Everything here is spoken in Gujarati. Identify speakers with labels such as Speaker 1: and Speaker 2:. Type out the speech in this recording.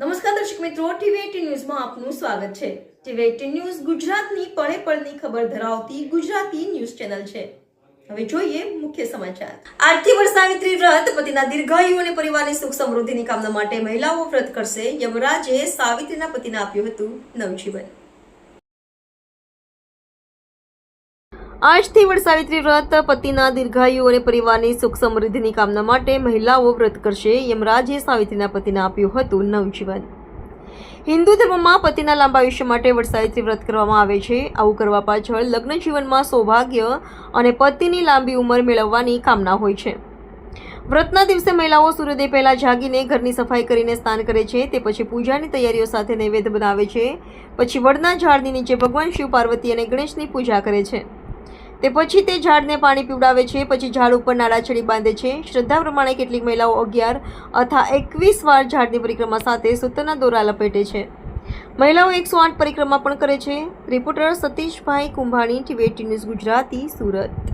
Speaker 1: નમસ્કાર દર્શક મિત્રો ટીવી ન્યૂઝમાં આપનું સ્વાગત છે. ટીવી એટીન ન્યૂઝ ગુજરાતની પળે પળની ખબર ધરાવતી ગુજરાતી ન્યૂઝ ચેનલ છે. હવે જોઈએ મુખ્ય સમાચાર. આજથી વરસાવિત્રી વ્રત પતિના દીર્ઘાયુ અને પરિવારની સુખ સમૃદ્ધિની કામના માટે મહિલાઓ વ્રત કરશે. યમરાજે સાવિત્રીના પતિને આપ્યું હતું નવજીવન. આજથી વડસાવિત્રી વ્રત, પતિના દીર્ઘાયુ અને પરિવારની સુખ સમૃદ્ધિની કામના માટે મહિલાઓ વ્રત કરશે યમરાજે સાવિત્રીના પતિને આપ્યું હતું નવજીવન. હિન્દુ ધર્મમાં પતિના લાંબા આયુષ્ય માટે વડસાવિત્રી વ્રત કરવામાં આવે છે. આવું કરવા પાછળ લગ્ન જીવનમાં સૌભાગ્ય અને પતિની લાંબી ઉંમર મેળવવાની કામના હોય છે. વ્રતના દિવસે મહિલાઓ સૂર્યોદય પહેલાં જાગીને ઘરની સફાઈ કરીને સ્નાન કરે છે. તે પછી પૂજાની તૈયારીઓ સાથે નૈવેદ્ય બનાવે છે. પછી વડના ઝાડની નીચે ભગવાન શિવ પાર્વતી અને ગણેશની પૂજા કરે છે. તે પછી તે ઝાડને પાણી પીવડાવે છે, પછી ઝાડ ઉપર નાળાછડી બાંધે છે. શ્રદ્ધા પ્રમાણે કેટલીક મહિલાઓ અગિયાર અથવા એકવીસ વાર ઝાડની પરિક્રમા સાથે સૂતરના દોરા લપેટે છે. મહિલાઓ એકસો આઠ પરિક્રમા પણ કરે છે. Reporter Satishbhai Kumbhani, TV news Gujarati, Surat.